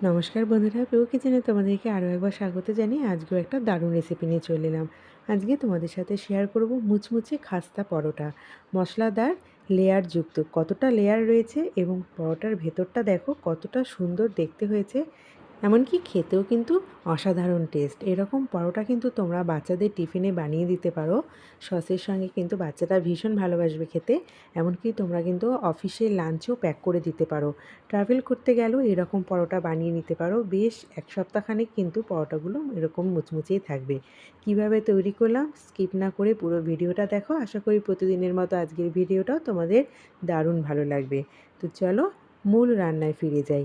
নমস্কার বন্ধুরা, প্রিয় কিচেনে তোমাদেরকে আরও একবার স্বাগত জানিয়ে আজকেও একটা দারুণ রেসিপি নিয়ে চলে এলাম। আজকে তোমাদের সাথে শেয়ার করব মুচমুচে খাস্তা পরোটা। মশলাদার লেয়ার যুক্ত কতটা লেয়ার রয়েছে এবং পরোটার ভেতরটা দেখো কতটা সুন্দর দেখতে হয়েছে। এমনকি খেতেও কিন্তু অসাধারণ টেস্ট এরকম পরোটা কিন্তু তোমরা বাচ্চাদের টিফিনে বানিয়ে দিতে পারো। সসের সঙ্গে কিন্তু বাচ্চারা ভীষণ ভালোবাসবে খেতে। এমনকি তোমরা কিন্তু অফিসে লাঞ্চও প্যাক করে দিতে পারো। ট্রাভেল করতে গেলেও এরকম পরোটা বানিয়ে নিতে পারো। বেশ এক সপ্তাহখানেক কিন্তু পরোটাগুলো এরকম মুচমুচেই থাকবে। কীভাবে তৈরি করলাম? স্কিপ না করে পুরো ভিডিওটা দেখো। আশা করি প্রতিদিনের মতো আজকের ভিডিওটাও তোমাদের দারুণ ভালো লাগবে। তো চলো মূল রান্নায় ফিরে যাই।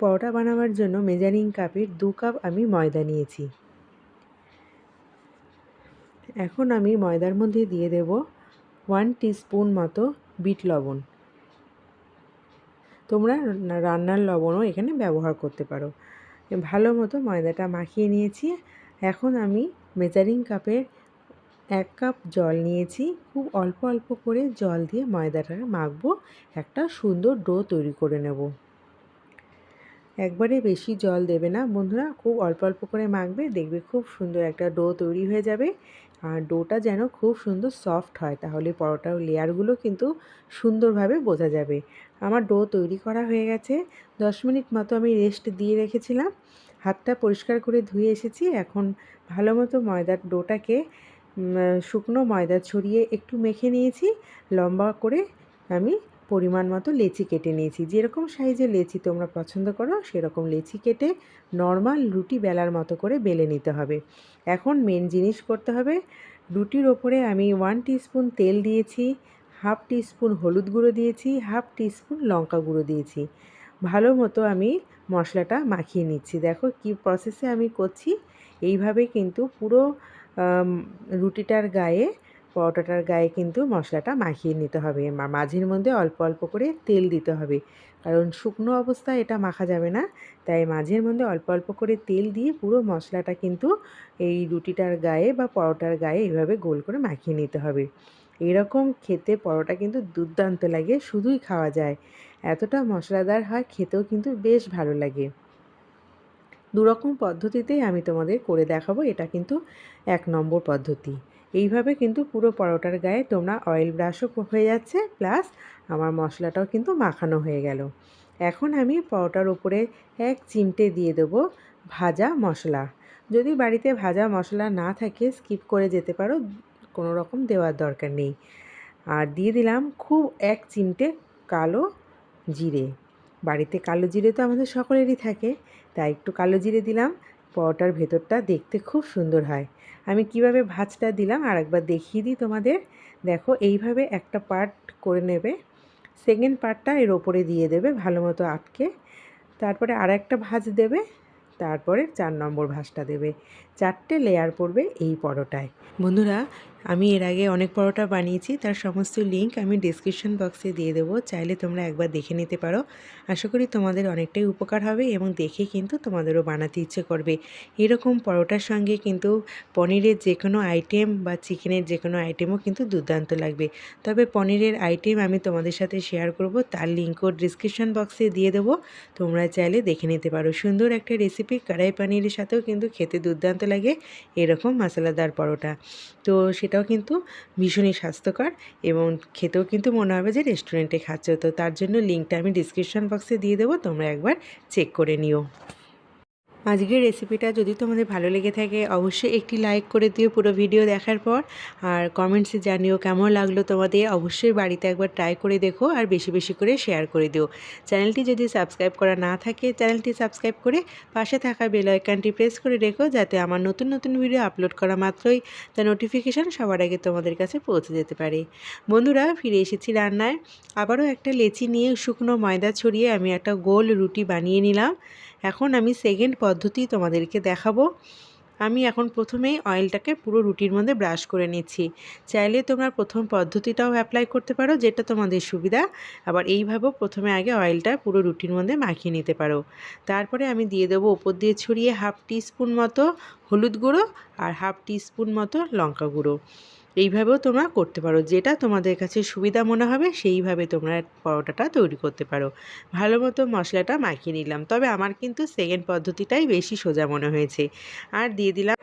পরোটা বানাবার জন্য মেজারিং কাপের দু কাপ আমি ময়দা নিয়েছি। এখন আমি ময়দার মধ্যে দিয়ে দেব ওয়ান স্পুন মতো বিট লবণ। তোমরা রান্নার লবণও এখানে ব্যবহার করতে পারো। ভালো মতো ময়দাটা মাখিয়ে নিয়েছি। এখন আমি মেজারিং কাপের এক কাপ জল নিয়েছি। খুব অল্প অল্প করে জল দিয়ে ময়দাটা মাখবো। একটা সুন্দর ডো তৈরি করে নেব। একবারে বেশি জল দেবে না। বন্ধুরা, খুব অল্প অল্প করে মাখবে, দেখবে খুব সুন্দর একটা ডো তৈরি হয়ে যাবে। আর ডোটা যেন খুব সুন্দর সফট হয়, তাহলে পরোটার লেয়ারগুলো কিন্তু সুন্দরভাবে বোঝা যাবে। আমার ডো তৈরি করা হয়ে গেছে, দশ মিনিট মতো আমি রেস্ট দিয়ে রেখেছিলাম। হাতটা পরিষ্কার করে ধুয়ে এসেছি, এখন ভালো মতো ময়দার ডোটাকে শুকনো ময়দা ছড়িয়ে একটু মেখে নিয়েছি। লম্বা করে আমি পরিমাণ মতো লেচি কেটে নিয়েছি। যেরকম সাইজের লেচি তোমরা পছন্দ করো, সেরকম লেচি কেটে নর্মাল রুটি বেলার মতো করে বেলে নিতে হবে। এখন মেন জিনিস করতে হবে, রুটির ওপরে আমি ওয়ান টিস্পুন তেল দিয়েছি হাফ টিস্পুন হলুদ গুঁড়ো দিয়েছি হাফ টিস্পুন লঙ্কা গুঁড়ো দিয়েছি। ভালো মতো আমি মশলাটা মাখিয়ে নিচ্ছি। দেখো কি প্রসেসে আমি করছি। এইভাবে কিন্তু পুরো রুটিটার গায়ে পরোটাটার গায়ে কিন্তু মশলাটা মাখিয়ে নিতে হবে। মাঝের মধ্যে অল্প অল্প করে তেল দিতে হবে। কারণ শুকনো অবস্থায় এটা মাখা যাবে না। তাই মাঝের মধ্যে অল্প অল্প করে তেল দিয়ে পুরো মশলাটা কিন্তু এই রুটিটার গায়ে বা পরোটার গায়ে এইভাবে গোল করে মাখিয়ে নিতে হবে। এরকম খেতে পরোটা কিন্তু দুর্দান্ত লাগে, শুধুই খাওয়া যায়। এতটা মশলাদার হয়, খেতেও কিন্তু বেশ ভালো লাগে। দুরকম পদ্ধতিতেই আমি তোমাদের করে দেখাবো, এটা কিন্তু এক নম্বর পদ্ধতি। এইভাবে কিন্তু পুরো পরোটার গায়ে তোমরা অয়েল ব্রাশও হয়ে যাচ্ছে প্লাস আমার মশলাটাও কিন্তু মাখানো হয়ে গেল। এখন আমি পরোটার উপরে এক চিমটে দিয়ে দেবো ভাজা মশলা। যদি বাড়িতে ভাজা মশলা না থাকে স্কিপ করে যেতে পারো, কোনো রকম দেওয়ার দরকার নেই। আর দিয়ে দিলাম খুব এক চিমটে কালো জিরে। বাড়িতে কালো জিরে তো আমাদের সকলেরই থাকে, তাই একটু কালো জিরে দিলাম পরোটার ভেতরটা দেখতে খুব সুন্দর হয়। আমি কীভাবে ভাজটা দিলাম আর একবার দেখিয়ে দিই তোমাদের। দেখো, এইভাবে একটা পার্ট করে নেবে। সেকেন্ড পার্টটা এর ওপরে দিয়ে দেবে ভালো মতো আটকে। তারপরে আর একটা ভাজ দেবে। তারপরে চার নম্বর ভাজটা দেবে। চারটে লেয়ার পড়বে এই পরোটায়। বন্ধুরা আমি এর আগে অনেক পরোটা বানিয়েছি, তার সমস্ত লিঙ্ক আমি ডিসক্রিপশন বক্সে দিয়ে দেবো। চাইলে তোমরা একবার দেখে নিতে পারো। আশা করি তোমাদের অনেকটাই উপকার হবে এবং দেখে কিন্তু তোমাদেরও বানাতে ইচ্ছে করবে। এরকম পরোটার সঙ্গে কিন্তু পনিরের যে কোনো আইটেম বা চিকেনের যে কোনো আইটেমও কিন্তু দুর্দান্ত লাগবে। তবে পনিরের আইটেম আমি তোমাদের সাথে শেয়ার করব, তার লিঙ্কও ডিসক্রিপশন বক্সে দিয়ে দেবো। তোমরা চাইলে দেখে নিতে পারো। সুন্দর একটা রেসিপি কড়াই পানিরের সাথেও কিন্তু খেতে দুর্দান্ত লাগে, এরকম মশলাদার পরোটা। তো সেটাও কিন্তু ভীষণই স্বাস্থ্যকর এবং খেতেও কিন্তু মনে হবে যে রেস্টুরেন্টে খাচ্ছ। তো তার জন্য লিঙ্কটা আমি ডিসক্রিপশান বক্সে দিয়ে দেবো, তোমরা একবার চেক করে নিও। আজকের রেসিপিটা যদি তোমাদের ভালো লেগে থাকে, অবশ্যই একটি লাইক করে দিও পুরো ভিডিও দেখার পর। আর কমেন্টসে জানিও কেমন লাগল তোমাদের, অবশ্যই বাড়িতে একবার ট্রাই করে দেখো আর বেশি বেশি করে শেয়ার করে দিও। চ্যানেলটি যদি সাবস্ক্রাইব করা না থাকে, চ্যানেলটি সাবস্ক্রাইব করে পাশে থাকা বেল আইকনটি প্রেস করে রেখো যাতে আমার নতুন নতুন ভিডিও আপলোড করা মাত্রই তার নোটিফিকেশান সবার আগে তোমাদের কাছে পৌঁছে যেতে পারে। বন্ধুরা, ফিরে এসেছি রান্নায়। আবারও একটা লেচি নিয়ে শুকনো ময়দা ছড়িয়ে আমি একটা গোল রুটি বানিয়ে নিলাম। এখন আমি সেকেন্ড পদ্ধতি তোমাদেরকে দেখাবো। আমি এখন প্রথমেই অয়েলটাকে পুরো রুটির মধ্যে ব্রাশ করে নিচ্ছি। চাইলে তোমরা প্রথম পদ্ধতিটাও অ্যাপ্লাই করতে পারো, যেটা তোমাদের সুবিধা। আবার এইভাবেও প্রথমে আগে অয়েলটা পুরো রুটির মধ্যে মাখিয়ে নিতে পারো। তারপরে আমি দিয়ে দেবো ওপর দিয়ে ছড়িয়ে হাফ টি স্পুন মতো হলুদ গুঁড়ো আর হাফ টি স্পুন মতো লঙ্কা গুঁড়ো। এইভাবেও তোমরা করতে পারো। যেটা তোমাদের কাছে সুবিধা মনে হবে, সেইভাবে তোমরা পরোটাটা তৈরি করতে পারো। ভালো মতো মশলাটা মাখিয়ে নিলাম। তবে আমার কিন্তু সেকেন্ড পদ্ধতিটাই বেশি সোজা মনে হয়েছে। আর দিয়ে দিলাম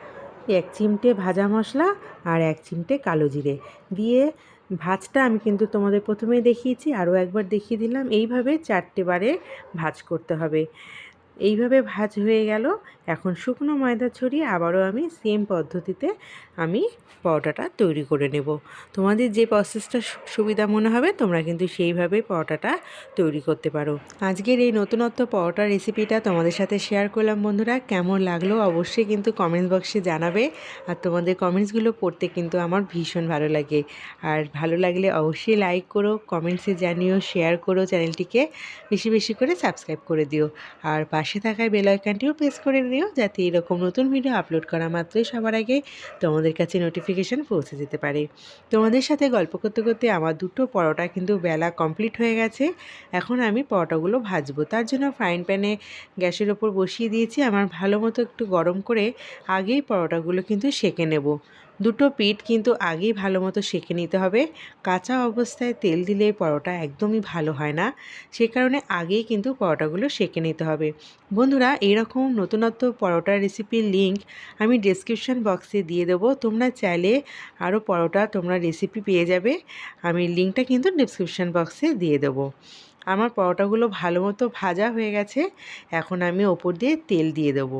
এক চিমটে ভাজা মশলা আর এক চিমটে কালো জিরে। দিয়ে ভাজটা আমি কিন্তু তোমাদের প্রথমেই দেখিয়েছি, আরও একবার দেখিয়ে দিলাম। এইভাবে চারটে বারে ভাজ করতে হবে। এইভাবে ভাজ হয়ে গেল। এখন শুকনো ময়দা ছড়িয়ে আবারও আমি সেম পদ্ধতিতে আমি পরোটাটা তৈরি করে নেব। তোমাদের যে প্রসেসটা সুবিধা মনে হবে, তোমরা কিন্তু সেইভাবেই পরোটাটা তৈরি করতে পারো। আজকের এই নতুনত্ব পরোটা রেসিপিটা তোমাদের সাথে শেয়ার করলাম বন্ধুরা। কেমন লাগল অবশ্যই কিন্তু কমেন্টস বক্সে জানাবে। আর তোমাদের কমেন্টসগুলো পড়তে কিন্তু আমার ভীষণ ভালো লাগে। আর ভালো লাগলে অবশ্যই লাইক করো কমেন্টসে জানিও শেয়ার করো চ্যানেলটিকে। বেশি বেশি করে সাবস্ক্রাইব করে দিও। আর পাশে থাকায় বেল আইকনটিও প্রেস করে দিও যাতে এরকম নতুন ভিডিও আপলোড করা মাত্রই সবার আগে তোমাদের কাছে নোটিফিকেশান পৌঁছে যেতে পারে। তোমাদের সাথে গল্প করতে করতে আমার দুটো পরোটা কিন্তু বেলা কমপ্লিট হয়ে গেছে। এখন আমি পরোটাগুলো ভাজবো। তার জন্য ফ্রাইং প্যানে গ্যাসের ওপর বসিয়ে দিয়েছি। আমার ভালো মতো একটু গরম করে আগেই পরোটাগুলো কিন্তু সেঁকে নেব। দুটো পিঠ কিন্তু আগেই ভালো মতো সেঁকে নিতে হবে। কাঁচা অবস্থায় তেল দিলে পরোটা একদমই ভালো হয় না। সে কারণে আগেই কিন্তু পরোটাগুলো সেঁকে নিতে হবে। বন্ধুরা এরকম নতুনত্ব পরোটার রেসিপির লিঙ্ক আমি ডিসক্রিপশান বক্সে দিয়ে দেবো। তোমরা চাইলে আরও পরোটা তোমরা রেসিপি পেয়ে যাবে। আমি লিঙ্কটা কিন্তু ডিসক্রিপশান বক্সে দিয়ে দেবো। আমার পরোটাগুলো ভালো মতো ভাজা হয়ে গেছে। এখন আমি ওপর দিয়ে তেল দিয়ে দেবো।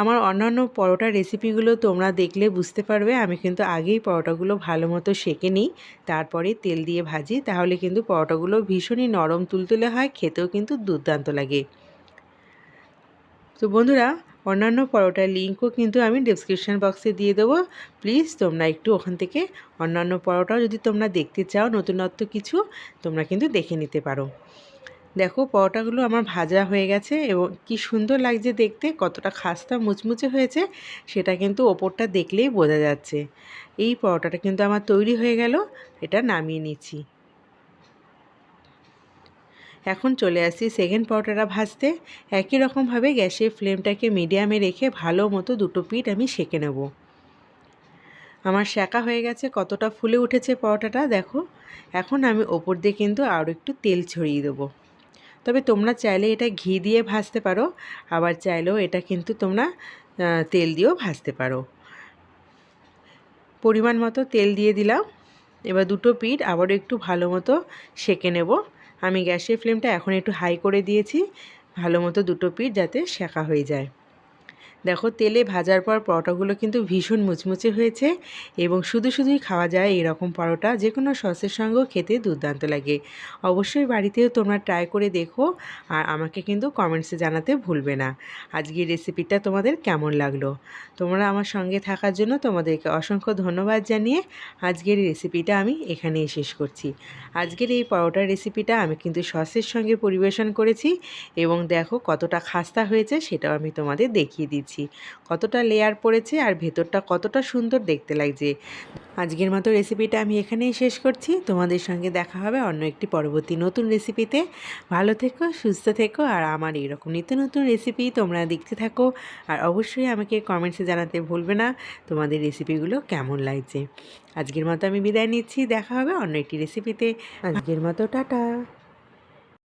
আমার অন্যান্য পরোটা রেসিপিগুলো তোমরা দেখলে বুঝতে পারবে। আমি কিন্তু আগেই পরোটাগুলো ভালো মতো সেঁকে নিই, তারপরে তেল দিয়ে ভাজি। তাহলে কিন্তু পরোটাগুলো ভীষণই নরম তুলতুলে হয়, খেতেও কিন্তু দুর্দান্ত লাগে। তো বন্ধুরা, অন্যান্য পরোটার লিঙ্কও কিন্তু আমি ডিসক্রিপশান বক্সে দিয়ে দেবো। প্লিজ তোমরা একটু ওখান থেকে অন্যান্য পরোটাও যদি তোমরা দেখতে চাও, নতুনত্ব কিছু, তোমরা কিন্তু দেখে নিতে পারো। দেখো পরোটাগুলো আমার ভাজা হয়ে গেছে এবং কি সুন্দর লাগছে দেখতে, কতটা খাস্তা মুচমুচে হয়েছে সেটা কিন্তু ওপরটা দেখলেই বোঝা যাচ্ছে। এই পরোটাটা কিন্তু আমার তৈরি হয়ে গেল, এটা নামিয়ে নিচ্ছি। এখন চলে আসছি সেকেন্ড পরোটাটা ভাজতে। একই রকমভাবে গ্যাসের ফ্লেমটাকে মিডিয়ামে রেখে ভালো মতো দুটো পিঠ আমি সেঁকে নেব। আমার শেঁকা হয়ে গেছে কতটা ফুলে উঠেছে পরোটাটা, দেখো। এখন আমি ওপর দিয়ে কিন্তু আরও একটু তেল ছড়িয়ে দেবো। তবে তোমরা চাইলে এটা ঘি দিয়ে ভাজতে পারো, আবার চাইলেও এটা কিন্তু তোমরা তেল দিয়েও ভাজতে পারো। পরিমাণ মতো তেল দিয়ে দিলাম। এবার দুটো পিঠ আবারও একটু ভালো মতো সেঁকে নেব। আমি গ্যাসের ফ্লেমটা এখন একটু হাই করে দিয়েছি। ভালো মতো দুটো পিঠ যাতে শেখা হয়ে যায়। দেখো, তেলে ভাজার পর পরোটাগুলো কিন্তু ভীষণ মুচমুচে হয়েছে এবং শুধু শুধুই খাওয়া যায় এরকম পরোটা যে কোনো সসের সঙ্গেও খেতে দুর্দান্ত লাগে। অবশ্যই বাড়িতেও তোমরা ট্রাই করে দেখো আর আমাকে কিন্তু কমেন্টসে জানাতে ভুলবে না। আজকের রেসিপিটা তোমাদের কেমন লাগল? তোমরা আমার সঙ্গে থাকার জন্য তোমাদেরকে অসংখ্য ধন্যবাদ জানিয়ে আজকের রেসিপিটা আমি এখানেই শেষ করছি। আজকের এই পরোটার রেসিপিটা আমি কিন্তু সসের সঙ্গে পরিবেশন করেছি এবং দেখো কতটা খাস্তা হয়েছে সেটাও আমি তোমাদের দেখিয়ে দিচ্ছি। দিয়েছি কতটা লেয়ার পড়েছে আর ভেতরটা কতটা সুন্দর দেখতে লাগছে। আজকের মতো রেসিপিটা আমি এখানেই শেষ করছি। তোমাদের সঙ্গে দেখা হবে অন্য একটি পরবর্তী নতুন রেসিপিতে ভালো থেকো, সুস্থ থেকো আর আমার এরকম নিত্য নতুন রেসিপি তোমরা দেখতে থাকো। আর অবশ্যই আমাকে কমেন্টসে জানাতে ভুলবে না তোমাদের রেসিপিগুলো কেমন লাগছে। আজকের মতো আমি বিদায় নিচ্ছি। দেখা হবে অন্য একটি রেসিপিতে আজকের মতো, টাটা।